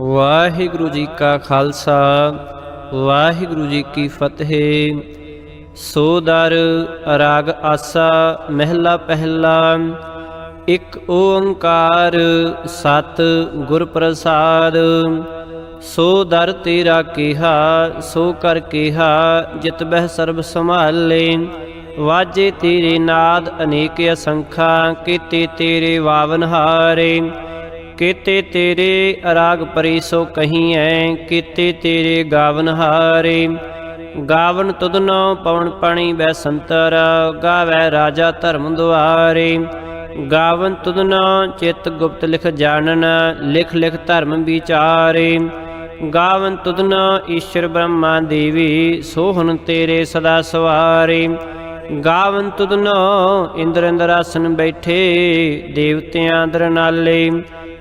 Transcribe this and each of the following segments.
ਵਾਹਿਗੁਰੂ ਜੀ ਕਾ ਖਾਲਸਾ, ਵਾਹਿਗੁਰੂ ਜੀ ਕੀ ਫਤਿਹ। ਸੋ ਦਰ ਰਾਗ ਆਸਾ, ਮਹਿਲਾ ਪਹਿਲਾ, ਇੱਕ ਓੰਕਾਰ, ਸਤ ਗੁਰ ਪ੍ਰਸਾਦ। ਸੋ ਦਰ ਤੇਰਾ ਕਿਹਾ, ਸੋ ਕਰ ਕਿਹਾ, ਜਿਤ ਬਹਿ ਸਰਬ ਸੰਭਾਲੇ। ਵਾਜੇ ਤੇਰੇ ਨਾਦ ਅਨੇਕ ਅਸੰਖਾ, ਕੀਤੇ ਤੇਰੇ ਵਾਵਨ ਹਾਰੇ। ਕੀਤੇ ਤੇਰੇ ਅਰਾਗ ਪਰੀ ਸੋ ਕਹੀਐ, ਕੀਤੇ ਤੇਰੇ ਗਾਵਨ ਹਾਰੇ। ਗਾਵਨ ਤੁਧਨੋ ਪਵਨ ਪਾਣੀ ਬੈ ਸੰਤਰ, ਗਾਵੈ ਰਾਜਾ ਧਰਮ ਦੁਆਰੇ। ਗਾਵਨ ਤੁਧਨੋ ਚਿਤ ਗੁਪਤ ਲਿਖ ਜਾਣਨ, ਲਿਖ ਲਿਖ ਧਰਮ ਵਿਚਾਰੇ। ਗਾਵਨ ਤੁਧਨੋ ਈਸ਼ਰ ਬ੍ਰਹਮਾ ਦੇਵੀ, ਸੋਹਣ ਤੇਰੇ ਸਦਾ ਸਵਾਰੇ। ਗਾਵਨ ਤੁਧਨੋ ਇੰਦਰ ਇੰਦਰ ਆਸਨ ਬੈਠੇ, ਦੇਵਤਿਆਂ ਦਰ ਨਾਲੇ।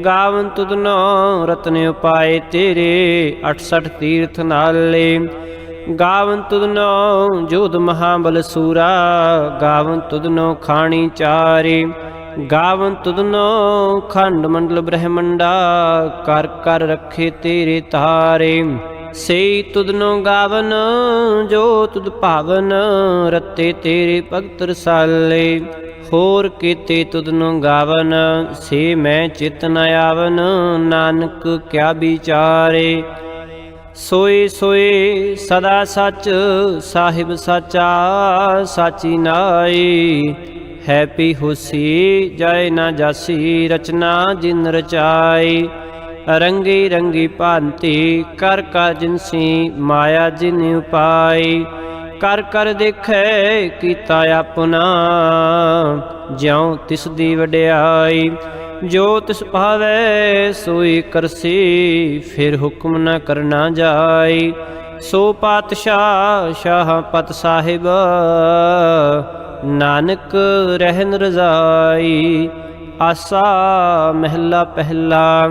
ਗਾਵਨ ਤੁਧਨੋ ਰਤਨ ਉਪਾਏ ਤੇਰੇ 68 ਤੀਰਥ ਨਾਲੇ। ਗਾਵਨ ਤੁਧਨੋ ਜੋਧ ਮਹਾਬਲ ਸੂਰਾ, ਗਾਵਨ ਤੁਧਨੋ ਖਾਣੀ ਚਾਰੇ। ਗਾਵਨ ਤੁਧਨੋ ਖੰਡ ਮੰਡਲ ਬ੍ਰਹਮੰਡਾ, ਕਰ ਕਰ ਰੱਖੇ ਤੇਰੇ ਤਾਰੇ। ਸੇ ਤੁਧਨੋ ਗਾਵਨ ਜੋ ਤੁਧ ਭਾਵਨ, ਰਤੇ ਤੇਰੇ ਭਗਤ ਰਸਾਲੇ। ਹੋਰ ਕੀਤੇ ਤੁਧਨੋ ਗਾਵਨ, ਸੇ ਮੈਂ ਚਿਤ ਨ ਆਵਨ, ਨਾਨਕ ਕਿਆ ਵਿਚਾਰੇ। ਸੋਏ ਸੋਏ, ਸਦਾ ਸੱਚ, ਸਾਹਿਬ ਸਾਚਾ, ਸਾਚੀ ਨਾਈ ਹੈਪੀ ਹੁਸੀ ਜੈ ਨਾ ਜਾਸੀ, ਰਚਨਾ ਜਿਨ ਰਚਾਈ ਰੰਗੀ ਰੰਗੀ ਭਾਂਤੀ, ਕਰ ਕਾ ਜਿਨਸੀ ਮਾਇਆ ਜਿਨ ਉਪਾਈ ਕਰ ਕਰ ਦੇਖੈ ਕੀਤਾ ਆਪਣਾ। ਜਿਉ ਤਿਸ ਦੀ ਵਡਿਆਈ, ਜੋ ਤਿਸ ਭਾਵੈ, ਸੋਈ ਕਰਸੀ, ਫਿਰ ਹੁਕਮ ਨਾ ਕਰਨਾ ਜਾਈ। ਸੋ ਪਾਤਸ਼ਾਹ ਸ਼ਾਹ ਪਤ ਸਾਹਿਬ, ਨਾਨਕ ਰਹਿਨ ਰਜ਼ਾਈ, ਆਸਾ ਮਹਿਲਾ ਪਹਿਲਾ।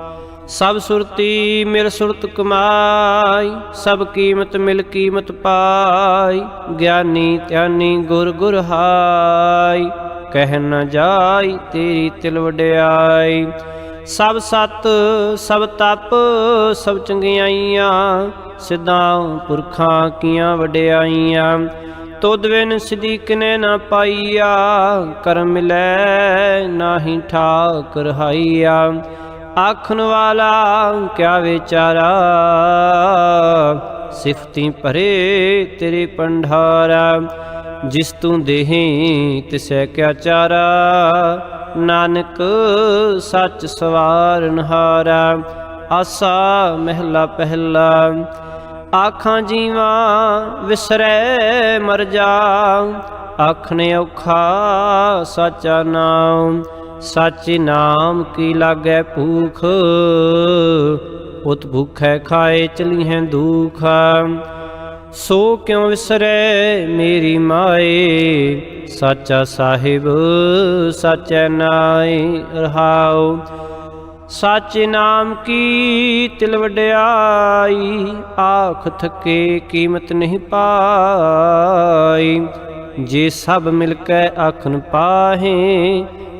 ਸਭ ਸੁਰਤੀ ਮਿਲ ਸੁਰਤ ਕਮਾਈ, ਸਭ ਕੀਮਤ ਮਿਲ ਕੀਮਤ ਪਾਈ, ਗਿਆਨੀ ਧਿਆਨੀ ਗੁਰ ਗੁਰ ਹਾਈ, ਕਹਿ ਨ ਜਾਈ ਤੇਰੀ ਤਿਲ ਵਡਿਆਈ। ਸਭ ਸਤ, ਸਭ ਤਪ, ਸਭ ਚੰਗਿਆਈਆਂ, ਸਿਧਾਂ ਪੁਰਖਾਂ ਕੀਆਂ ਵਡਿਆਈਆਂ। ਤੁਧ ਬਿਨ ਸਦੀਕ ਨੇ ਨਾ ਪਾਈਆ, ਕਰਮ ਮਿਲੈ ਨਾਹੀ ਠਾਕ ਰਹਾਈਆ ਆਖਣ ਵਾਲਾ ਕਿਆ ਵਿਚਾਰਾ? ਸਿਫਤੀ ਭਰੇ ਤੇਰੇ ਪੰਢਾਰਾ ਜਿਸ ਤੂੰ ਦੇਹੀ ਤਿਸੈ ਕਿਆ ਚਾਰਾ? ਨਾਨਕ ਸੱਚ ਸਵਾਰਨ ਹਾਰਾ ਆਸਾ ਮਹਿਲਾ ਪਹਿਲਾ। ਆਖਾਂ ਜੀਵਾ ਵਿਸਰੈ ਮਰ ਜਾ, ਆਖਣੇ ਔਖਾ ਸਾਚਾ ਨਾਮ ਸਾਚੇ ਨਾਮ ਕੀ ਲਾਗੈ ਭੂਖ ਉਤ ਭੁਖੈ ਖਾਏ ਚਲੀ ਹੈ ਦੁਖ ਸੋ ਕਿਉ ਵਿਸਰੈ ਮੇਰੀ ਮਾਏ ਸਾਚਾ ਸਾਹਿਬ ਸਾਚੈ ਨਾਈ ਰਹਾਉ ਸਾਚੇ ਨਾਮ ਕੀ ਤਿਲ ਵਡਿਆਈ ਆਖ ਥਕੇ ਕੀਮਤ ਨਹੀਂ ਪਾਈ ਜੇ ਸਭ ਮਿਲ ਕੇ ਆਖਨ ਪਾਹੇ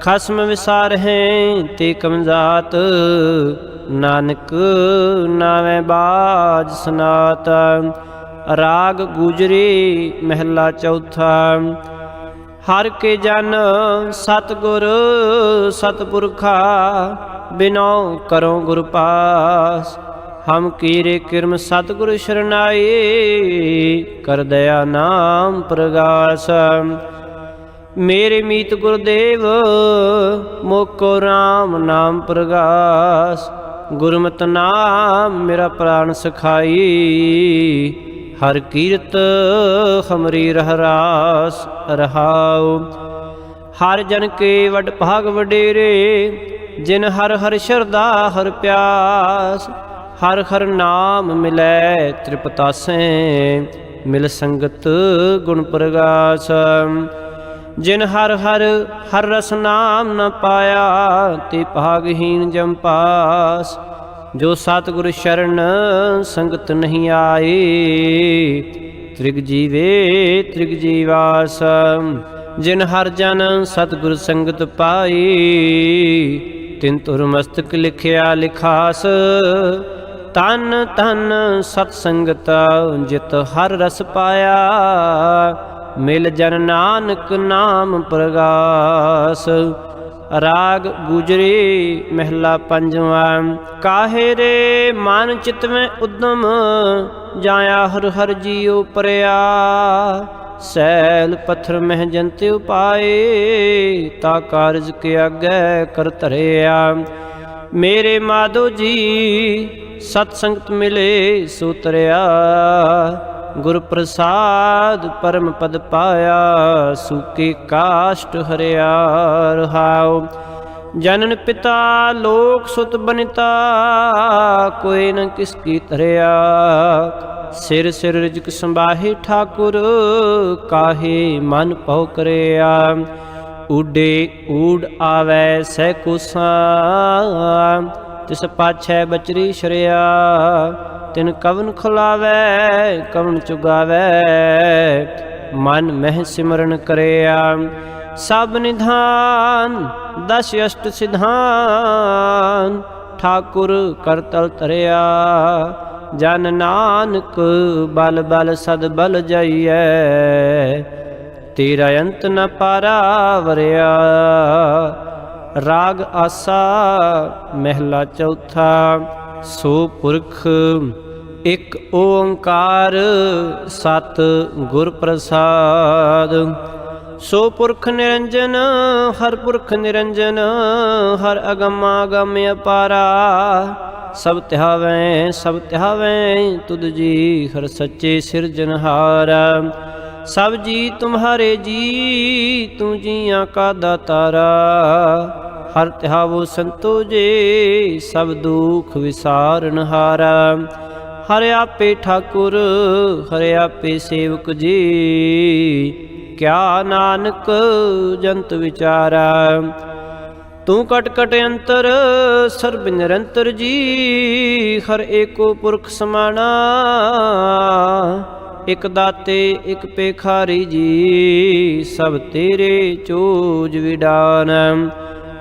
ਖਸਮ ਵਿਸਾਰ ਹੈ ਤੇ ਕਮਜ਼ਾਤ। ਨਾਨਕ ਨਾਵੇਂ ਬਾਜ ਸਨਾਤ। ਰਾਗ ਗੁਜਰੀ ਮਹਿਲਾ ਚੌਥਾ। ਹਰ ਕੇ ਜਨ ਸਤਗੁਰ ਸਤਪੁਰਖਾ ਬਿਨੋ ਕਰੋ ਗੁਰ ਪਾਸ। ਹਮ ਕੀਰੇ ਕਿਰਮ ਸਤਗੁਰ ਸ਼ਰਨਾਈ ਕਰ ਦਇਆ ਨਾਮ ਪ੍ਰਗਾਸ। ਮੇਰੇ ਮੀਤ ਗੁਰਦੇਵ, ਮੋਕੋ RAM ਨਾਮ ਪ੍ਰਗਾਸ। ਗੁਰਮਤਿ ਨਾਮ ਮੇਰਾ ਪ੍ਰਾਨ ਸਖਾਈ, ਹਰ ਕੀਰਤ ਹਮਰੀ ਰਹਰਾਸ ਰਹਾਉ। ਹਰ ਜਨ ਕੇ ਵਡ ਭਾਗ ਵਡੇਰੇ, ਜਿਨ ਹਰ ਹਰ ਸ਼ਰਦਾ ਹਰ ਪਿਆਸ। ਹਰ ਹਰ ਨਾਮ ਮਿਲੈ ਤ੍ਰਿਪਤਾਸੈ, ਮਿਲ ਸੰਗਤ ਗੁਣ ਪ੍ਰਗਾਸ। ਜਿਨ ਹਰ ਹਰ ਹਰ ਰਸ ਨਾਮ ਨ ਪਾਇਆ, ਤੇ ਭਾਗਹੀਨ ਜਮ ਪਾਸ। ਜੋ ਸਤਿਗੁਰ ਸ਼ਰਨ ਸੰਗਤ ਨਹੀਂ ਆਏ, ਤ੍ਰਿਗ ਜੀਵੇ, ਤ੍ਰਿਗ ਜੀਵਾਸ। ਜਿਨ ਹਰ ਜਨ ਸਤਿਗੁਰ ਸੰਗਤ ਪਾਈ ਤਿਨ ਤੁਰ ਮਸਤਕ ਲਿਖਿਆ ਲਿਖਾਸ। ਤਨ ਤਨ ਸਤ ਸੰਗਤ ਜਿਤ ਹਰ ਰਸ ਪਾਇਆ ਮਿਲ ਜਨ ਨਾਨਕ ਨਾਮ ਪ੍ਰਗਾਸ। ਰਾਗ ਗੁਜ਼ਰੇ ਮਹਿਲਾ ਪੰਜਵਾਂ, ਕਾਹੇ ਰੇ ਮਨ ਚਿਤਵੇਂ ਮੈਂ ਉਦਮ, ਜਾਇਆ ਹਰ ਹਰ ਜੀਉ ਪਰਿਆ। ਸੈਲ ਪੱਥਰ ਮਹਿ ਜੰਤ ਉਪਾਏ, ਤਾ ਕਾਰਜ ਕੇ ਅੱਗੇ ਕਰ ਧਰਿਆ। ਮੇਰੇ ਮਾਧੋ ਜੀ, ਸਤ ਸੰਗਤ ਮਿਲੇ ਸੂਤਰਿਆ ਗੁਰ ਪ੍ਰਸਾਦ ਪਰਮ ਪਦ ਪਾਇਆ, ਸੁਕੇ ਕਾਸ਼ਟ ਹਰਿਆ ਰਹਾਉ। ਜਨਨ ਪਿਤਾ ਲੋਕ ਸੁਤ ਬਨਿਤਾ, ਕੋਈ ਨ ਕਿਸ ਕੀ ਧਰਿਆ। ਸਿਰ ਸਿਰ ਰਿਜਕ ਸੰਭਾਹੇ ਠਾਕੁਰ, ਕਾਹੇ ਮਨ ਪਉ ਕਰਿਆ। ਊਡੇ ਊੜ ਆਵੈ ਸਹਿ ਕੁਸਾ, ਤਿਸ ਪਾਛੈ ਬਚਰੀ ਸ਼ਰਿਆ। ਤਿਨ ਕਵਨ ਖੁਲਾਵੈ, ਕਵਨ ਚੁਗਾਵੈ। ਮਨ ਮਹਿ ਸਿਮਰਨ ਕਰਿਆ, ਸਭ ਨਿਧਾਨ, ਦਸ ਅਸ਼ਟ ਸਿਧਾਨ। ਠਾਕੁਰ ਕਰਤਲ ਤਰਿਆ ਜਨ ਨਾਨਕ ਬਲ ਬਲ ਸਦ ਬਲ ਜਾਈਐ। ਤੇਰਾ ਅੰਤ ਨ ਪਾਰਾ ਵਰਿਆ ਰਾਗ ਆਸਾ ਮਹਿਲਾ ਚੌਥਾ। ਸੋ ਪੁਰਖ ਇੱਕ ਓੰਕਾਰ ਸਤ ਗੁਰ ਪ੍ਰਸਾਦ। ਸੋ ਪੁਰਖ ਨਿਰੰਜਨ, ਹਰ ਪੁਰਖ ਨਿਰੰਜਨ, ਹਰ ਅਗਮ ਅਗਮ ਅਪਾਰਾ। ਸਭ ਤਿਹਾਵੈ ਸਭ ਤਿਹਾਵੈ, ਤੁਧ ਜੀ ਹਰ ਸੱਚੇ ਸਿਰਜਨਹਾਰ ਸਭ ਜੀ, ਤੁਮਹਾਰੇ ਜੀ, ਤੂੰ ਜੀਆਂ ਕਾ ਦਾਤਾਰਾ। ਹਰ ਤਿਹਾਵੋ ਸੰਤੋ ਜੇ, ਸਭ ਦੁਖ ਵਿਸਾਰਨ ਹਾਰਾ। ਹਰਿ ਆਪੇ ਠਾਕੁਰ, ਹਰਿ ਆਪੇ ਸੇਵਕ ਜੀ। ਕਿਆ ਨਾਨਕ ਜੰਤ ਵਿਚਾਰਾ। ਤੂੰ ਕਟਕਟ ਅੰਤਰ, ਸਰਬ ਨਿਰੰਤਰ ਜੀ। ਹਰ ਏਕੋ ਪੁਰਖ ਸਮਾਣਾ। ਇਕ ਦਾਤੇ, ਇਕ ਪੇਖਾਰੀ ਜੀ। ਸਭ ਤੇਰੇ ਚੋਜ ਵਿਡਾਨ।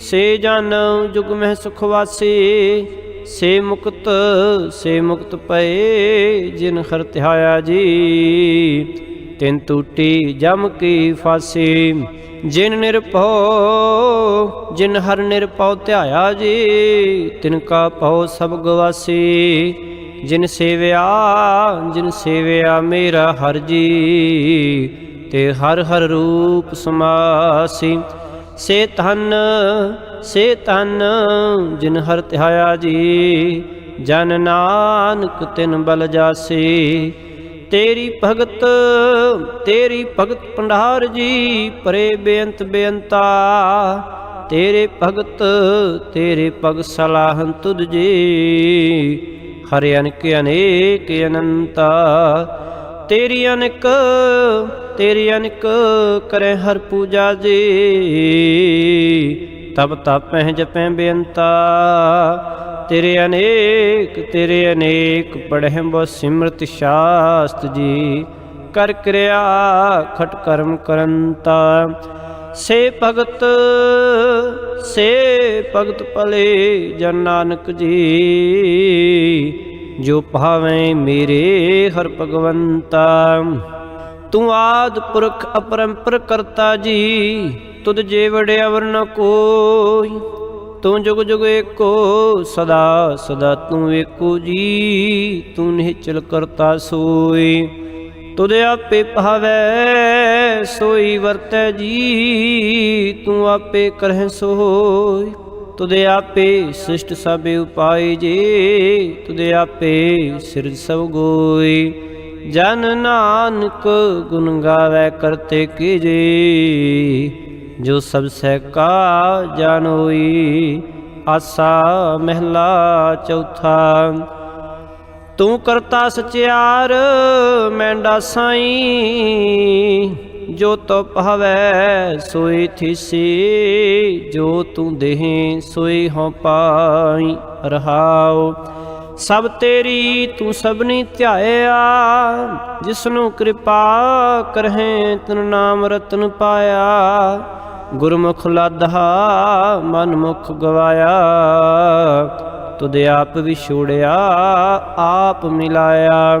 ਸੇ ਜਨ ਜੁਗ ਮਹਿ ਸੁਖ ਵਾਸੀ, ਸੇ ਮੁਕਤ ਸੇ ਮੁਕਤ ਪਏ ਜਿਨ ਹਰ ਧਿਆਇਆ ਜੀ। ਤਿਨ ਟੂਟੀ ਜਮ ਕੀ ਫਾਸੀ, ਜਿਨ ਨਿਰਭਉ, ਜਿਨ ਹਰ ਨਿਰਭਉ ਧਿਆਇਆ ਜੀ। ਤਿਨ ਕਾ ਭਉ ਸਭ ਗਵਾਸੀ, ਜਿਨ ਸੇਵਿਆ ਜਿਨ ਸੇਵਿਆ ਮੇਰਾ ਹਰ ਜੀ। ਤੇ ਹਰ ਹਰ ਰੂਪ ਸਮਾਸੀ ਸੇ ਤਨ ਸੇ ਤਨ ਜਿਨ ਹਰ ਧਿਆਇਆ ਜੀ, ਜਨ ਨਾਨਕ ਤਿਨ ਬਲ ਜਾਸੀ। ਤੇਰੀ ਭਗਤ ਤੇਰੀ ਭਗਤ ਪੰਡਾਰ ਜੀ, ਪਰੇ ਬੇਅੰਤ ਬੇਅੰਤਾ। ਤੇਰੇ ਭਗਤ, ਤੇਰੇ ਭਗ ਸਲਾਹਨ ਤੁਧ ਜੀ, ਹਰਿ ਅਨਕ, ਅਨੇਕ ਅਨੰਤਾ। ਤੇਰੀ ਅਨਕ ਤੇਰੀ ਅਨਕ ਕਰੇ ਹਰ ਪੂਜਾ ਜੀ। ਤਬ ਤਪਹਿ ਜਪੈ ਬੇਅੰਤਾ। ਤੇਰੇ ਅਨੇਕ ਤੇਰੇ ਅਨੇਕ ਪੜਹਿ ਬੋ ਸਿਮਰਤ ਸ਼ਾਸਤ ਜੀ। ਕਰ ਕਿਰਿਆ ਖਟ ਕਰਮ ਕਰੰਤਾ। ਸੇ ਭਗਤ ਸੇ ਭਗਤ ਭਲੇ ਜਨ ਨਾਨਕ ਜੀ। ਜੋ ਭਾਵੇਂ ਮੇਰੇ ਹਰ ਭਗਵੰਤਾ। ਤੂੰ ਆਦ ਪੁਰਖ ਅਪਰੰਪਰ ਕਰਤਾ ਜੀ, ਤੁਧ ਜੇ ਵੜੇ ਅਵਰ ਕੋਈ। ਤੂੰ ਜੁਗ ਜੁਗ ਏਕੋ, ਸਦਾ ਸਦਾ ਤੂੰ ਏਕੋ ਜੀ, ਤੂੰ ਨਿਹਚਲ ਕਰਤਾ ਸੋਈ ਤੁਧ ਆਪੇ ਭਾਵੈ, ਸੋਈ ਵਰਤੈ ਜੀ, ਤੂੰ ਆਪੇ ਕਰਹਿ ਸੋਈ ਤੁਧ ਆਪੇ ਸ੍ਰਿਸ਼ਟ ਸਭ ਉਪਾਈ ਜੀ, ਤੁਧ ਆਪੇ ਸਿਰ ਸਭ ਗੋਈ ਜਨ ਨਾਨਕ ਗੁਣ ਗਾਵੇ ਕਰਤੇ ਜੀ ਜੋ ਸਭ ਸਹਿ ਕਾ ਜਾਣੋਈ ਆਸਾ ਮਹਿਲਾ ਚੌਥਾ, ਤੂੰ ਕਰਤਾ ਸਚਿਆਰ ਮੈਂਡਾ ਸਾਈ ਜੋ ਤੋ ਪਹਵੈ ਸੋਈ ਥੀਸੀ। ਜੋ ਤੂੰ ਦੇਹ, ਸੋਈ ਹਉ ਪਾਈ, ਰਹਾਉ। ਸਭ ਤੇਰੀ ਤੂੰ ਸਭਨੀ ਧਿਆਇਆ, ਜਿਸਨੂੰ ਕਿਰਪਾ ਕਰਹਿ, ਤਨ ਨਾਮ ਰਤਨ ਪਾਇਆ। ਗੁਰਮੁਖ ਲਾਧਾ, ਮਨਮੁਖ ਗਵਾਇਆ। ਤੁਧ ਆਪ ਵਿਛੋੜਿਆ, ਆਪ ਮਿਲਾਇਆ।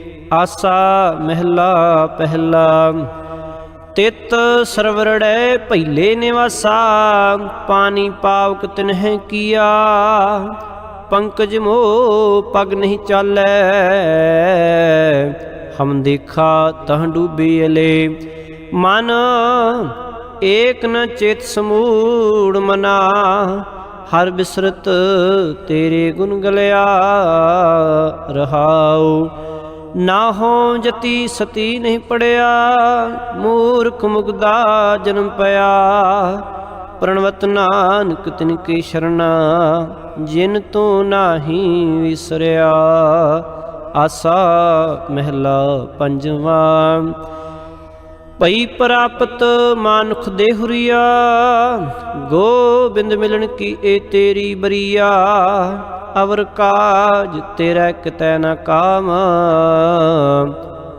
ਆਸਾ ਮਹਿਲਾ ਪਹਿਲਾ। ਤਿਤ ਸਰਵਰੜੈ ਪਹਿਲੇ ਨਿਵਾਸਾ, ਪਾਣੀ ਪਾਵਕ ਤਿਨਹਿ ਕੀਆ। ਪੰਕਜ ਮੋ ਪਗ ਨਹੀਂ ਚਾਲੈ, ਹਮ ਦੇਖਾ ਤਹ ਡੂਬੀ ਅਲੇ। ਮਨ ਏਕ ਨ ਚੇਤ ਸਮੂੜ ਮਨਾ, ਹਰ ਬਿਸਰਤ ਤੇਰੇ ਗੁਣ ਗਲਿਆ ਰਹਾਉ। ਨਾ ਹੋ ਜਤੀ ਸਤੀ ਨਹੀਂ ਪੜਿਆ, ਮੂਰਖ ਮੁਗਦਾ ਜਨਮ ਪਿਆ। ਪ੍ਰਣਵਤ ਨਾਨਕ ਤਿਨ ਕੀ ਸ਼ਰਣਾ, ਜਿਨ ਤੂੰ ਨਾਹੀ ਵਿਸਰਿਆ। ਆਸਾ ਮਹਿਲਾ ਪੰਜਵਾਂ, ਭਈ ਪ੍ਰਾਪਤ ਮਾਨੁਖ ਦੇਹੁਰੀਆ, ਗੋਬਿੰਦ ਮਿਲਣ ਕੀ ਏ ਤੇਰੀ ਬਰੀਆ। ਅਵਰ ਕਾਜ ਤੇਰਾ ਕਿਤੈ ਨਾ ਕਾਮ।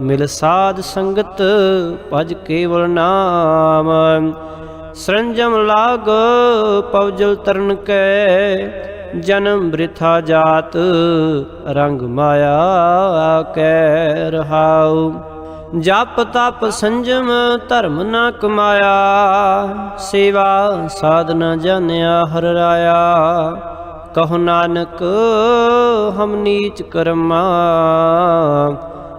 ਮਿਲ ਸਾਧ ਸੰਗਤ ਭਜ ਕੇਵਲ ਨਾਮ। ਸਰੰਜਮ ਲਾਗ ਪਵਜਲ ਤਰਨ ਕੈ। ਜਨਮ ਬ੍ਰਿਥਾ ਜਾਤ ਰੰਗ ਮਾਇਆ ਕੈ ਰਹਾਉ। ਜਪ ਤਪ ਸੰਜਮ ਧਰਮ ਨਾ ਕਮਾਇਆ। ਸੇਵਾ ਸਾਧਨਾ ਜਾਣਿਆ ਹਰ ਰਾਇਆ। ਕਹੋ ਨਾਨਕ, ਹਮ ਨੀਚ ਕਰਮਾ।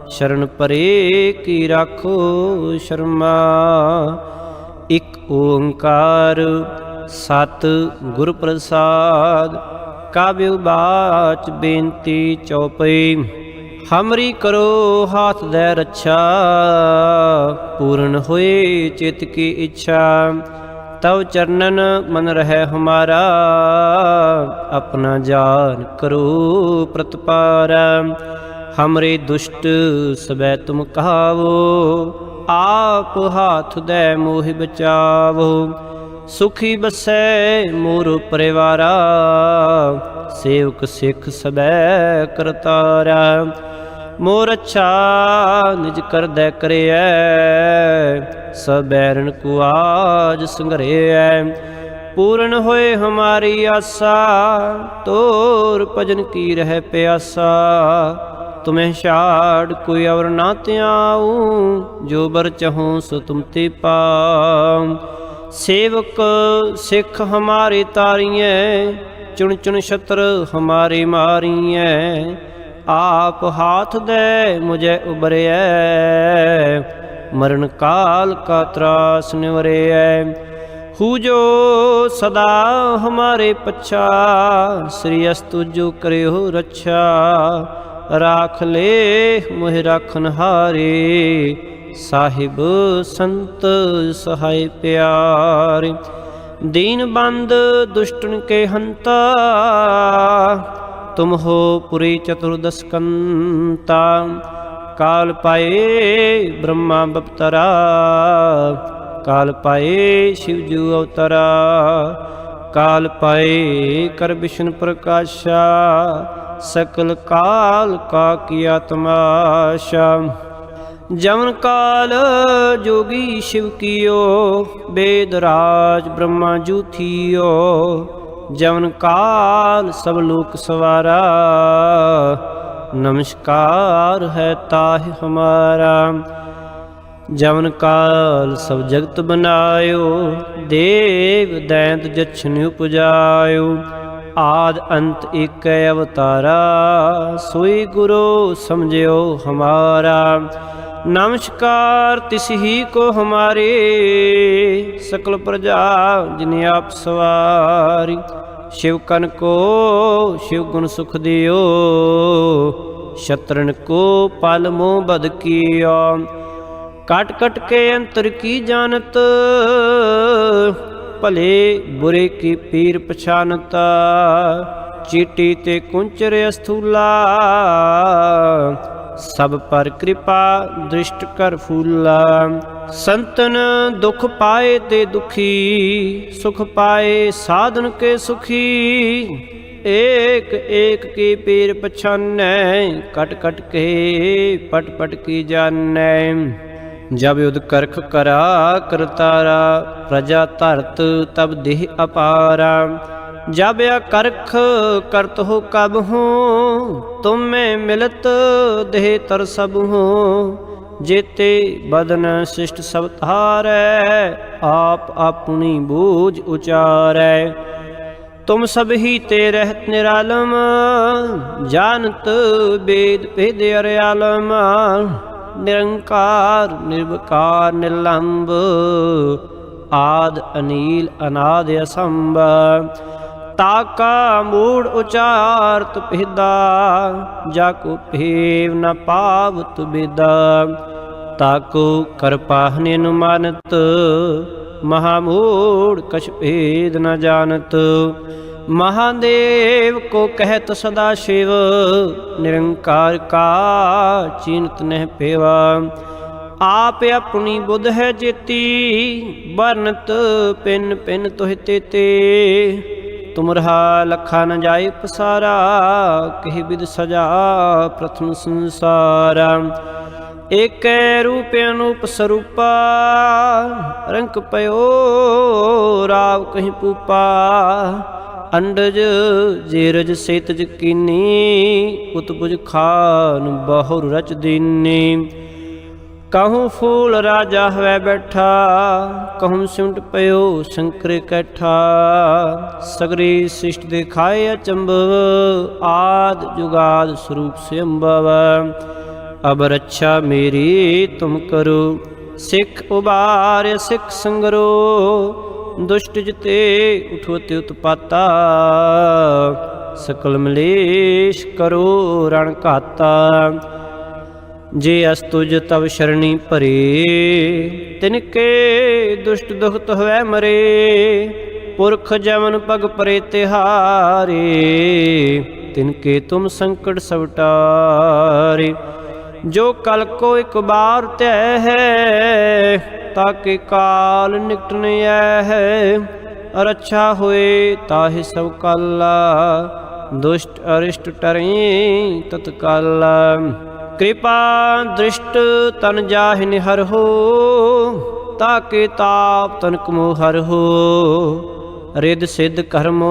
ਸ਼ਰਨ ਪਰੇ ਕੀ ਰਾਖੋ ਸ਼ਰਮਾ। ਇਕ ਓੰਕਾਰ ਸਤ ਗੁਰ ਪ੍ਰਸਾਦ ਕਾਬਿਉ ਬਾਚ ਬੇਨਤੀ ਚਉਪਈ। ਹਮਰੀ ਕਰੋ ਹਾਥ ਦੇ ਰੱਛਾ, ਪੂਰਨ ਹੋਏ ਚਿਤ ਕੀ ਇੱਛਾ। ਤਵ ਚਰਨਨ ਮਨ ਰਹਿ ਹਮਾਰਾ, ਆਪਣਾ ਜਾਨ ਕਰੋ ਪ੍ਰਤਪਾਰ। ਹਮਰੇ ਦੁਸ਼ਟ ਸਬੈ ਤੁਮ ਕਹਾਵੋ, ਆਪ ਹਾਥ ਦੇ ਮੋਹਿ ਬਚਾਵੋ। ਸੁਖੀ ਬਸੈ ਮੋਰ ਪਰਿਵਾਰਾ, ਸੇਵਕ ਸਿੱਖ ਸਬੈ ਕਰਤਾਰਾ। ਮੋਰ ਅੱਛਾ ਨਿਜ ਕਰਦੈ ਕਰਿਐ ਸਬੈਰਨ ਕੋ ਆਜ ਸੰਘਰਿਐ। ਪੂਰਨ ਹੋਏ ਹਮਾਰੀ ਆਸਾ, ਤੋਰ ਭਜਨ ਕੀ ਰਹਿ ਪਿਆਸਾ। ਤੁਮਹਿ ਛਾੜ ਕੋਈ ਔਰ ਨਾ ਧਿਆਉ, ਜੋ ਬਰ ਚਹਉ ਸੋ ਤੁਮ ਤੇ ਪਾਉ। ਸੇਵਕ ਸਿੱਖ ਹਮਾਰੇ ਤਾਰੀਐ, ਚੁਣ ਚੁਣ ਛਤਰ ਹਮਾਰੇ ਮਾਰੀਐ। ਆਪ ਹਾਥ ਦੇ ਮੁਝੇ ਉਬਰਿਐ ਮਰਨ ਕਾਲ ਕਾ ਤਰਾਸ ਨਿਵਰਿਐ। ਹੂ ਜੋ ਸਦਾ ਹਮਾਰੇ ਪਛਾ, ਸ੍ਰੀ ਅਸਤੁ ਜੋ ਕਰਿਓ ਰੱਛਾ। ਰਾਖ ਲੇ, ਮੋਹਿ ਰਾਖਨ ਹਾਰੇ ਸਾਹਿਬ ਸੰਤ ਸਹਾਇ ਪਿਆਰੇ। ਦੀਨ ਬੰਦ ਦੁਸ਼ਟਨ ਕੇ ਹੰਤਾ। ਤੁਮ ਹੋ ਪੁਰੀ ਚਤੁਰਦਸਕੰਤਾ, ਕਾਲ ਪਾਏ ਬ੍ਰਹਮਾ ਬਪਤਰਾ, ਕਾਲ ਪਾਏ ਸ਼ਿਵ ਜੂ ਅਵਤਰਾ, ਕਾਲ ਪਾਏ ਕਰ ਵਿਸ਼ਨ ਪ੍ਰਕਾਸ਼ਾ, ਸਕਲ ਕਾਲ ਕਾ ਕੀਆ ਤਮਾਸ਼ਾ ਜਮਨ ਕਾਲ ਜੋਗੀ ਸ਼ਿਵ ਕੀਓ, ਬੇਦ ਰਾਜ ਬ੍ਰਹਮਾ ਜੂਥੀਓ ਜਵਨ ਕਾਲ ਸਭ ਲੋਕ ਸਵਾਰਾ, ਨਮਸਕਾਰ ਹੈ ਤਾਹਿ ਹਮਾਰਾ। ਜਵਨ ਕਾਲ ਸਭ ਜਗਤ ਬਨਾਇਓ, ਦੇਵ ਦੈਂਤ ਜਛਨ ਉਪਜਾਇਓ। ਆਦ ਅੰਤ ਏਕ ਅਵਤਾਰਾ, ਸੋਈ ਗੁਰੂ ਸਮਝਿਓ ਹਮਾਰਾ। ਨਮਸਕਾਰ ਤਿਸ ਹੀ ਕੋ ਹਮਾਰੇ ਸਕਲ ਪ੍ਰਜਾ ਜਿਨੇ ਆਪ ਸਵਾਰੀ। ਸ਼ਿਵ ਕਨ ਕੋ, ਸ਼ਿਵ ਗੁਣ ਸੁਖ ਦਿਓ। ਸ਼ਤਰਨ ਕੋ ਪਲ ਮੋਹ ਬਦ ਕੀਓ। ਕਟ ਕਟ ਕੇ ਅੰਤਰ ਕੀ ਜਾਣਤ? ਭਲੇ ਬੁਰੇ ਕੀ ਪੀਰ ਪਛਾਨਤ? ਚੀਟੀ ਤੇ ਕੁੰਚਰ ਅਸਥੂਲਾ। ਸਭ ਪਰ ਕਿਰਪਾ ਦ੍ਰਿਸ਼ਟ ਕਰ ਫੂਲਾ ਸੰਤਨ ਦੁਖ ਪਾਏ ਤੇ ਦੁਖੀ ਸੁਖ ਪਾਏ ਸਾਧਨ ਕੇ ਸੁਖੀ ਏਕ ਏਕ ਕੀ ਪੀਰ ਪਛਾਨੈ ਕਟ ਕਟ ਕੇ ਪਟ ਪਟ ਕੀ ਜਾਣੈ ਜਬ ਯੁਧ ਕਰਖ ਕਰਾ ਕਰਤਾਰਾ ਪ੍ਰਜਾ ਧਰਤ ਤਬ ਦੇਹ ਅਪਾਰਾ ਜਬ ਕਰਖ ਕਰਤ ਹੋ ਕਬ ਹੂੰ, ਤੁਮੇ ਮਿਲਤ ਦੇਹ ਤਰ ਸਭ ਹੂੰ। ਜੇਤੇ ਬਦਨ ਸਿਸ਼ਟ ਸਭ ਧਾਰੈ, ਆਪ ਆਪਣੀ ਬੂਝ ਉਚਾਰੈ। ਤੁਮ ਸਭ ਹੀ ਤੇ ਰਹਿਤ ਨਿਰਾਲਮ ਜਾਣਤ ਬੇਦ ਭੇਦ ਅਰਿਆਲਮ। ਨਿਰੰਕਾਰ, ਨਿਰਵਕਾਰ ਨਿਲੰਬ ਆਦ, ਅਨੀਲ, ਅਨਾਦ, ਅਸੰਭ। ਤਾਕਾ ਮੂੜ ਉਚਾਰਤ ਪਿਦਾ ਜਾ ਕੋ ਭੇਵ ਨ ਪਾਵਤ ਬਿਦਾ। ਤਾਕੋ ਕਰਪਾਹਨੇ ਨੂੰ ਮਾਨਤ ਮਹਾਮੂੜ ਕਛ ਭੇਦ ਨ ਜਾਣਤ। ਮਹਾਦੇਵ ਕੋ ਕਹਿਤ ਸਦਾ ਸ਼ਿਵ, ਨਿਰੰਕਾਰ ਕਾ ਚਿੰਤ ਨਹਿ ਪੇਵਾ। ਆਪ ਆਪਣੀ ਬੁੱਧ ਹੈ ਜੇਤੀ ਬਰਨਤ ਪਿੰਨ ਪਿੰਨ ਤੋਹਿ ਤੇਤੇ। ਤੁਮਰਹਾ ਲਖਾ ਨ ਜਾਏ ਪਸਾਰਾ ਕਹਿ ਵਿਦ ਸਜਾ ਪ੍ਰਥਮ ਸੰਸਾਰ। ਏਕੈ ਰੂਪ ਅਨੂਪ ਸਰੂਪਾ, ਰੰਕ ਪਇਓ ਰਾਵ ਕਹੀਂ ਪੂਪਾ। ਅੰਡਜ ਜੇਰਜ ਸੇਤਜ ਕੀਨੀ ਉਤਪੁਜ ਖਾਨ ਬਹੁਰ ਰਚ ਦੀਨੀ। ਕਹੂੰ ਫੂਲ ਰਾਜਾ ਹੋਇ ਬੈਠਾ ਕਹੂੰ ਸੁੰਟ ਪਇਓ ਸ਼ੰਕਰ ਇਕੱਠਾ ਸਗਰੀ ਸਿਸ਼ਟ ਦਿਖਾਏ ਅਚੰਭਵ ਆਦ ਜੁਗਾਦ ਸਰੂਪ ਸਿਅੰਭਵ ਅਬ ਰੱਛਾ ਮੇਰੀ ਤੁਮ ਕਰੋ ਸਿੱਖ ਉਬਾਰ ਸਿੱਖ ਸੰਗਰੋ ਦੁਸ਼ਟ ਜਿਤੇ ਉਠੋਤੇ ਉਤਪਾਤਾ ਸਕਲ ਮਲੇਸ਼ ਕਰੋ ਰਣ ਘਾਤਾ ਜੇ ਅਸਤੁਜ ਤਵ ਸ਼ਰਣੀ ਭਰੇ ਤਿਨ ਕੇ ਦੁਸ਼ਟ ਦੁਖਤ ਹੋਇ ਮਰੇ, ਪੁਰਖ ਜਮਨ ਪਗ ਪਰੇ ਤਿਹਾਰੇ ਤਿਨ ਕੇ ਤੁਮ ਸੰਕਟ ਸਵਟਾਰੇ ਜੋ ਕਲ ਕੋ ਇੱਕ ਬਾਰ ਤੈ ਹੈ ਤਾਕੇ ਕਾਲ ਨਿਕਟ ਨ ਹੈ। ਰੱਛਾ ਹੋਏ ਤਾਹਿ ਸਭ ਕਾਲਾ, ਦੁਸ਼ਟ ਅਰਿਸ਼ਟ ਟਰਈ ਤਤਕਾਲ। ਕਿਰਪਾ ਦ੍ਰਿਸ਼ਟ ਤਨ ਜਾਹਿ ਨਿਹਰ ਹੋ, ਤਾਕੇ ਤਾਪ ਤਨਕ ਮੋਹ ਹਰ ਹੋ। ਰਿਦ ਸਿਧ ਕਰਮ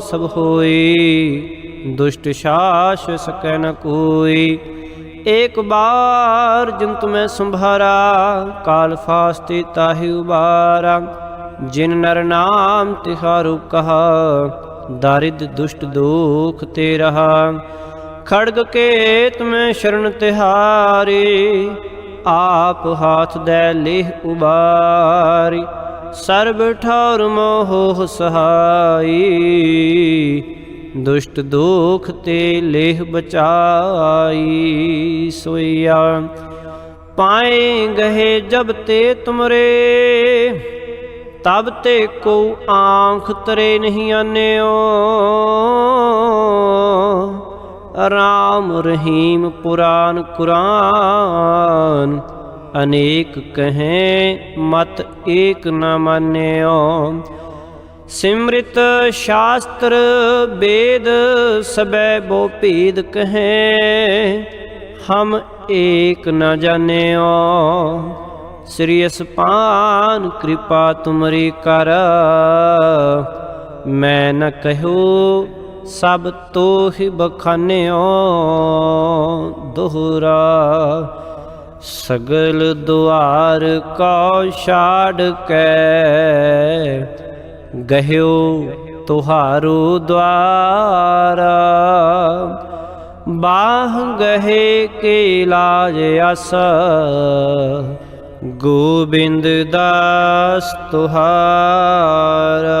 ਸਭ ਹੋਈ, ਦੁਸ਼ਟ ਸ਼ਾਸ ਸਕੈ ਨ ਕੋਈ। ਏਕ ਬਾਰ ਜਿਨ ਤੁਮੈ ਸੰਭਾਰਾ, ਕਾਲ ਫਾਸਤੇ ਤਾਹਿ ਉਬਾਰਾ। ਜਿਨ ਨਰ ਨਾਮ ਤਿਹਾਰੂ ਕਹਾ ਦਾਰਿਦ ਦੁਸ਼ਟ ਦੁਖ ਤੇ ਰਹਾ। ਖੜਗ ਕੇ ਤੁਮੈ ਸ਼ਰਨ ਤਿਹਾਰੀ, ਆਪ ਹਾਥ ਦੇ ਲੇਹ ਉਬਾਰੀ। ਸਰਬ ਠੌਰ ਮੋਹ ਸਹਾਈ, ਦੁਸ਼ਟ ਦੁਖ ਤੇ ਲੇਹ ਬਚਾਈ ਸੋਇਆ ਪਾਏ ਗਏ ਜਬ ਤੇ ਤੁਮਰੇ, ਤਬ ਤੇ ਕੋ ਆਂਖ ਤਰੇ ਨਹੀਂ ਆਨਿਓ। ਰਾਮ ਰਹੀਮ ਪੁਰਾਨ ਕੁਰਾਨ। ਅਨੇਕ ਕਹੇ, ਮਤ ਏਕ ਨ ਮਾਨਿਓ। ਸਿਮ੍ਰਿਤ ਸ਼ਾਸਤਰ ਵੇਦ ਸਬੈ ਬੋ ਭੇਦ ਕਹੇ, ਹਮ ਏਕ ਨ ਜਾਣਿਓ ਸ੍ਰੀ ਅਸਪਾਨ ਕਿਰਪਾ ਤੁਮਰੀ ਕਰ, ਮੈਂ ਨ ਕਹਿਓ ਸਭ ਤੋਹਿ ਬਖਾਨਿਓ ਦੁਹਰਾ। ਸਗਲ ਦੁਆਰ ਕੋ ਛਾੜ ਕੇ, ਗਹਿਓ ਤੁਹਾਰੂ ਦਵਾਰਾ ਬਾਹ ਗਹਿ ਕੇ ਲਾਜ ਅਸ, ਗੋਬਿੰਦ ਦਾਸ ਤੁਹਾਰਾ।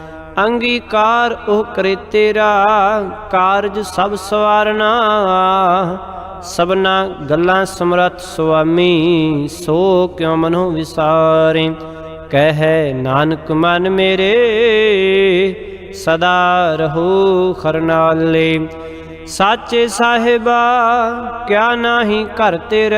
ਅੰਗੀਕਾਰ ਉਹ ਕਰੇ ਤੇਰਾ, ਕਾਰਜ ਸਭ ਸਵਾਰਨਾ। ਸਭਨਾ ਗੱਲਾਂ ਸਮਰੱਥ ਸੁਆਮੀ, ਸੋ ਕਿਉ ਮਨੋ ਵਿਸਾਰੇ? ਕਹਿ ਨਾਨਕ, ਮਨ ਮੇਰੇ, ਸਦਾ ਰਹੋ ਖਰਨਾਲੇ। ਸਾਚੇ ਸਾਹਿਬਾ, ਕਿਆ ਨਾਹੀ ਘਰ ਤੇਰੇ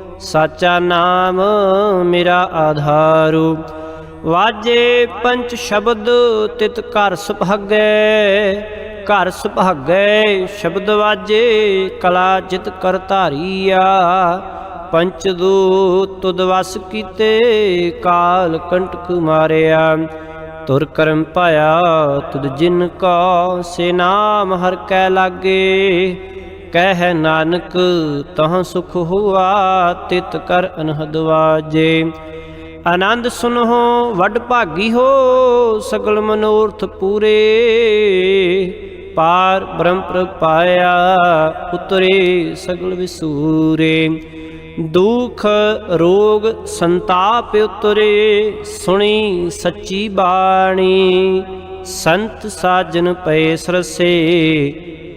ਸਾਚਾ ਨਾਮ ਮੇਰਾ ਆਧਾਰੂ। ਵਾਜੇ ਪੰਚ ਸ਼ਬਦ ਤਿਤ ਘਰ ਸੁਭਾਗੈ। ਘਰ ਸੁਭਾਗੈ ਸ਼ਬਦ ਵਾਜੇ, ਕਲਾ ਜਿਤ ਕਰ ਧਾਰੀਆ। ਪੰਚ ਦੂਤ ਤੁਦ ਵਸ ਕੀਤੇ, ਕਾਲ ਕੰਟਕ ਮਾਰਿਆ। ਤੁਰ ਕਰਮ ਪਾਇਆ ਤੁਧ ਜਿਨ ਕਾ, ਸੇ ਨਾਮ ਹਰ ਕੈ ਲਾਗੇ। ਕਹਿ ਨਾਨਕ, ਤਹ ਸੁਖ ਹੁਆ, ਤਿਤ ਕਰ ਅਨਹਦ ਵਾਜੇ। ਆਨੰਦ ਸੁਨੋ ਵੱਡ ਭਾਗੀ ਹੋ, ਸਗਲ ਮਨੋਰਥ ਪੂਰੇ। ਪਾਰ ਬ੍ਰਹਮ ਪ੍ਰਭ ਪਾਇਆ, ਉਤਰੇ ਸਗਲ ਵਿਸੂਰੇ। ਦੁਖ, ਰੋਗ, ਸੰਤਾਪ ਉਤਰੇ, ਸੁਣੀ ਸੱਚੀ ਬਾਣੀ। ਸੰਤ ਸਾਜਨ ਪਏ ਸਰਸੇ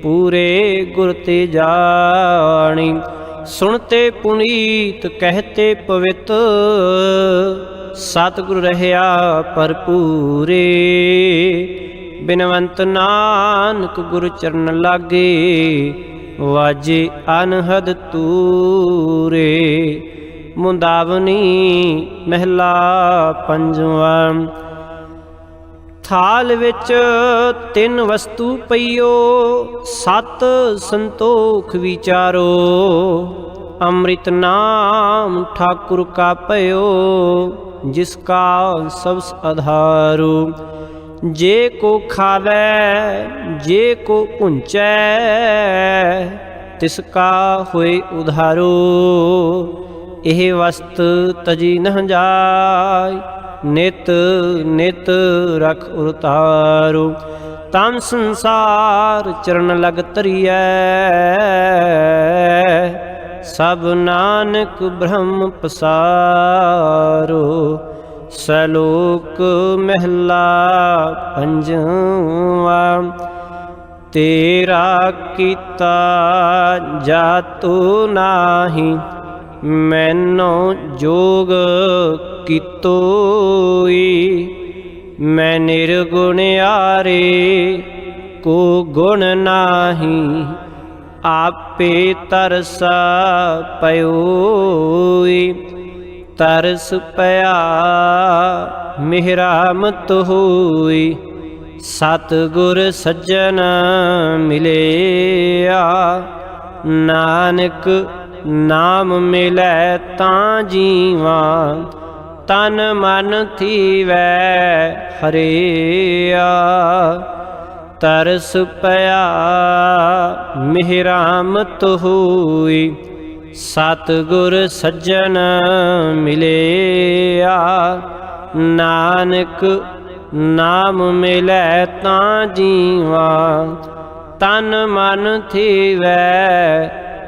ਪੂਰੇ ਗੁਰ ਤੇ ਜਾਣੀ ਸੁਣਤੇ ਪੁਨੀਤ ਕਹਤੇ ਪਵਿੱਤ। ਸਤਿਗੁਰ ਰਹਿਆ ਭਰਪੂਰੇ, ਬਿਨਵੰਤ ਨਾਨਕ ਗੁਰ ਚਰਨ ਲਾਗੇ, ਵਾਜੇ ਅਨਹਦ ਤੂਰੇ। ਮੁੰਦਾਵਨੀ ਮਹਿਲਾ ਪੰਜਵਾਂ ਥਾਲ ਵਿੱਚ ਤਿੰਨ ਵਸਤੂ ਪਈਓ, ਸਤ ਸੰਤੋਖ ਵਿਚਾਰੋ। ਅੰਮ੍ਰਿਤ ਨਾਮ ਠਾਕੁਰ ਕਾ ਭਇਓ, ਜਿਸ ਕਾ ਸਬਸ ਆਧਾਰੋ ਜੇ ਕੋ ਖਾਵੇ, ਜੇ ਕੋ ਪੁੰਚੈ ਤਿਸ ਕਾ ਹੋਏ ਉਧਾਰੋ। ਇਹ ਵਸਤ ਤਜੀ ਨਹ ਜਾਏ ਨਿਤ ਨਿਤ ਰਖ ਉਰਤਾਰੂ, ਤਨ ਸੰਸਾਰ ਚਰਨ ਲਗ ਤਰੀਐ ਸਭ ਨਾਨਕ ਬ੍ਰਹਮ ਪਸਾਰੋ ਸਲੋਕ ਮਹਿਲਾ ਪੰਜਵਾ। ਤੇਰਾ ਕੀਤਾ ਜਾਤੂ ਨਾਹੀ ਮੈਨੋ ਜੋਗ ਕੀਤੋਈ, ਮੈਂ ਨਿਰਗੁਣ ਆਰੇ ਕੋ ਗੁਣ ਨਾਹੀ, ਆਪੇ ਤਰਸ ਪਇਓਈ। ਤਰਸ ਪਿਆ, ਮਿਹਰਾਮਤ ਹੋਈ ਸਤ ਗੁਰ ਸੱਜਣ ਮਿਲਿਆ। ਨਾਨਕ ਨਾਮ ਮਿਲੈ ਤਾਂ ਜੀਵਾ, ਤਨ ਮਨ ਥੀਵੈ ਹਰਿਆ। ਤਰਸ ਪਿਆ ਮਿਹਰਾਮਤ ਹੋਈ ਸਤ ਗੁਰ ਸੱਜਣ ਮਿਲਿਆ। ਨਾਨਕ ਨਾਮ ਮਿਲੈ ਤਾਂ ਜੀਵਾ, ਤਨ ਮਨ ਥੀਵੈ